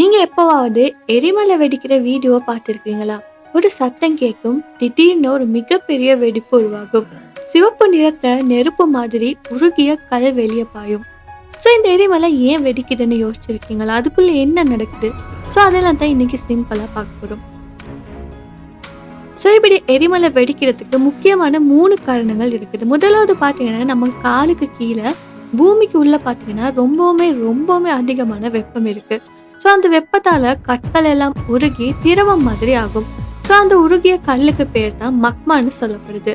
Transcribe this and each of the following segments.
நீங்க எப்பவாவது எரிமலை வெடிக்கிற வீடியோ பார்த்திருக்கீங்களா? ஒரு சத்தம் கேட்கும். திடீர்னு ஒரு மிகப்பெரிய வெடிப்பு உருவாகும். சிவப்பு நிறத்தை நெருப்பு மாதிரி உருகிய கல் வெளியே பாயும். ஸோ இந்த எரிமலை ஏன் வெடிக்குதுன்னு யோசிச்சிருக்கீங்களா? அதுக்குள்ள என்ன நடக்குது? ஸோ அதெல்லாம் தான் இன்னைக்கு சிம்பிளாக பார்க்க போகிறோம் ஸோ இப்படி எரிமலை வெடிக்கிறதுக்கு முக்கியமான மூணு காரணங்கள் இருக்குது. முதலாவது பார்த்தீங்கன்னா, நம்ம காலுக்கு கீழே பூமிக்கு உள்ளே பார்த்தீங்கன்னா, ரொம்பவுமே ரொம்பவுமே அதிகமான வெப்பம் இருக்குது ஸோ அந்த வெப்பத்தால கற்கள் எல்லாம் உருகி திரவம் மாதிரி ஆகும். ஸோ அந்த உருகிய கல்லுக்கு பேர் தான் மக்மான்னு சொல்லப்படுது.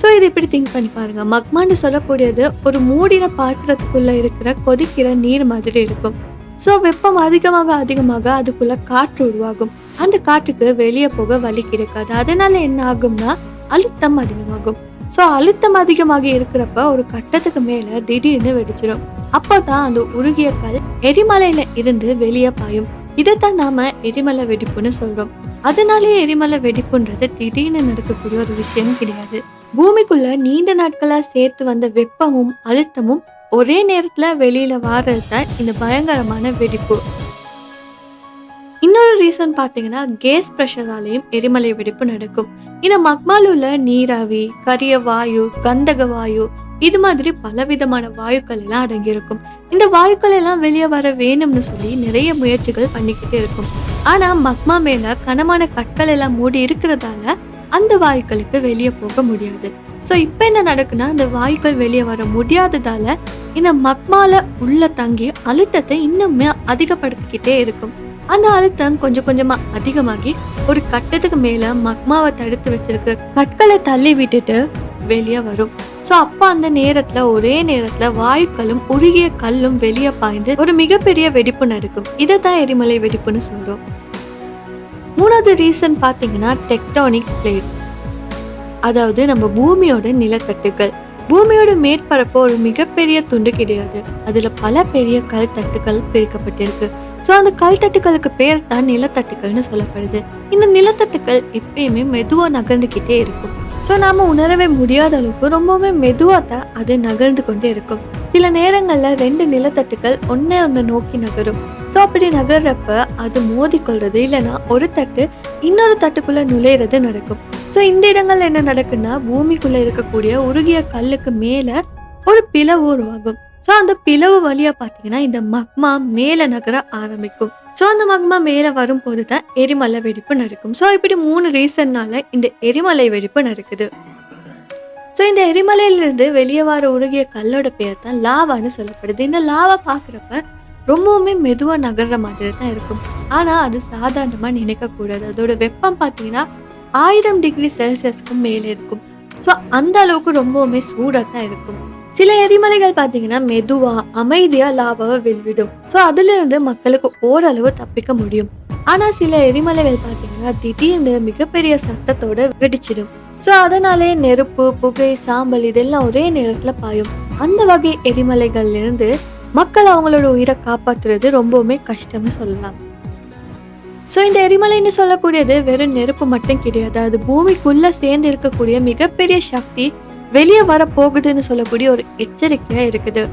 ஸோ இது இப்படி திங்க் பண்ணி பாருங்க. மக்மான்னு சொல்லக்கூடியது ஒரு மூடின பாத்திரத்துக்குள்ள இருக்கிற கொதிக்கிற நீர் மாதிரி இருக்கும். ஸோ வெப்பம் அதிகமாக அதிகமாக அதுக்குள்ள காற்று உருவாகும். அந்த காற்றுக்கு வெளியே போக வழி கிடைக்காது. அதனால என்ன ஆகும்னா அழுத்தம் அதிகமாகும். ஸோ அழுத்தம் அதிகமாக இருக்கிறப்ப ஒரு கட்டத்துக்கு மேலே திடீர்னு வெடிச்சிடும். அப்பதான் அந்த உருகிய கல் எரிமலையில இருந்து வெளியே பாயும். இதைத்தான் நாம எரிமலை வெடிப்புன்னு சொல்றோம். அதனாலேயே எரிமலை வெடிப்புன்றது திடீர்னு நடக்கக்கூடிய ஒரு விஷயம் கிடையாது. பூமிக்குள்ள நீண்ட நாட்களா சேர்த்து வந்த வெப்பமும் அழுத்தமும் ஒரே நேரத்துல வெளியில வாரது தான் இந்த பயங்கரமான வெடிப்பு. இன்னொரு ரீசன் பார்த்தீங்கன்னா கேஸ் ப்ரெஷராலையும் எரிமலை வெடிப்பு நடக்கும். இந்த மக்மாலுல உள்ள நீராவி, கரிய வாயு, கந்தக வாயு இது மாதிரி பலவிதமான வாயுக்கள் எல்லாம் அடங்கியிருக்கும். இந்த வாயுக்கள் எல்லாம் வெளியே வர வேணும்னு சொல்லி நிறைய முயற்சிகள் பண்ணிக்கிட்டே இருக்கும். ஆனா மக்மா மேல கனமான கற்கள் எல்லாம் மூடி இருக்கிறதால அந்த வாயுக்களுக்கு வெளியே போக முடியாது. ஸோ இப்போ என்ன நடக்குன்னா அந்த வாயுக்கள் வெளியே வர முடியாததால இந்த மக்மால உள்ள தங்கி அழுத்தத்தை இன்னுமே அதிகப்படுத்திக்கிட்டே இருக்கும். அந்த அழுத்தம் கொஞ்சம் கொஞ்சமா அதிகமாகி ஒரு கட்டத்துக்கு மேல மக்மாவை தடுத்து வச்சிருக்கிற கற்களை தள்ளி விட்டுட்டு வெளியே வரும். ஸோ அப்ப அந்த நேரத்துல ஒரே நேரத்துல வாயுக்களும் உருகிய கல்லும் வெளியே பாய்ந்து ஒரு மிகப்பெரிய வெடிப்பு நடக்கும். இதை தான் எரிமலை வெடிப்புன்னு சொல்றோம். மூணாவது ரீசன் பார்த்தீங்கன்னா டெக்டானிக் பிளேட் அதாவது நம்ம பூமியோட நிலத்தட்டுகள் பூமியோட மேற்பரப்பு ஒரு மிகப்பெரிய துண்டு கிடையாது. அதுல பல பெரிய கல் தட்டுக்கள் பிரிக்கப்பட்டிருக்கு. ஸோ அந்த கல் தட்டுக்களுக்கு பேர் தான் நிலத்தட்டுக்கள்னு சொல்லப்படுது. இந்த நிலத்தட்டுக்கள் எப்பயுமே மெதுவாக நகர்ந்துக்கிட்டே இருக்கும். ஸோ நாம உணரவே முடியாத அளவுக்கு ரொம்பவுமே மெதுவாக தான் அது நகர்ந்து கொண்டே இருக்கும். சில நேரங்களில் ரெண்டு நிலத்தட்டுக்கள் ஒன்றே ஒன்று நோக்கி நகரும். ஸோ அப்படி நகர்றப்ப அது மோதிக்கொள்றது இல்லைன்னா ஒரு தட்டு இன்னொரு தட்டுக்குள்ளே நுழையிறது நடக்கும். ஸோ இந்த இடங்கள்ல என்ன நடக்குன்னா பூமிக்குள்ளே இருக்கக்கூடிய உருகிய கல்லுக்கு மேலே ஒரு பிளவு உருவாகும். ஸோ அந்த பிளவு வழியா பார்த்தீங்கன்னா இந்த மக்மா மேலே நகர ஆரம்பிக்கும். ஸோ அந்த மக்மா மேலே வரும்போது தான் எரிமலை வெடிப்பு நடக்கும். ஸோ இப்படி மூணு ரீசன்னால இந்த எரிமலை வெடிப்பு நடக்குது. ஸோ இந்த எரிமலையிலிருந்து வெளியே வர உருகிய கல்லோட பேர் தான் லாவான்னு சொல்லப்படுது. இந்த லாவை பார்க்குறப்ப ரொம்பவுமே மெதுவாக நகர்ற மாதிரி தான் இருக்கும். ஆனால் அது சாதாரணமாக நினைக்கக்கூடாது. அதோட வெப்பம் பார்த்தீங்கன்னா ஆயிரம் டிகிரி செல்சியஸ்க்கும் மேலே இருக்கும். ஸோ அந்த அளவுக்கு ரொம்பவுமே சூடாக தான் இருக்கும். சில எரிமலைகள் பார்த்தீங்கன்னா மெதுவா அமைதியா லாவாவை வெளிவிடும். ஸோ அதுல இருந்து மக்களுக்கு ஓரளவு தப்பிக்க முடியும். ஆனா சில எரிமலைகள் பார்த்தீங்கன்னா திடீர்னு மிகப்பெரிய சத்தத்தோட வெடிச்சிடும். ஸோ அதனாலே நெருப்பு, புகை, சாம்பல் இதெல்லாம் ஒரே நேரத்துல பாயும். அந்த வகை எரிமலைகள்ல இருந்து மக்கள் அவங்களோட உயிரை காப்பாத்துறது ரொம்பவுமே கஷ்டம்னு சொல்லலாம். ஸோ இந்த எரிமலைன்னு சொல்லக்கூடியது வெறும் நெருப்பு மட்டும் கிடையாது. அது பூமிக்குள்ள சேர்ந்து இருக்கக்கூடிய மிகப்பெரிய சக்தி வெளியே வர போகுதுன்னு சொல்லக்கூடிய ஒரு எச்சரிக்கையா இருக்குது.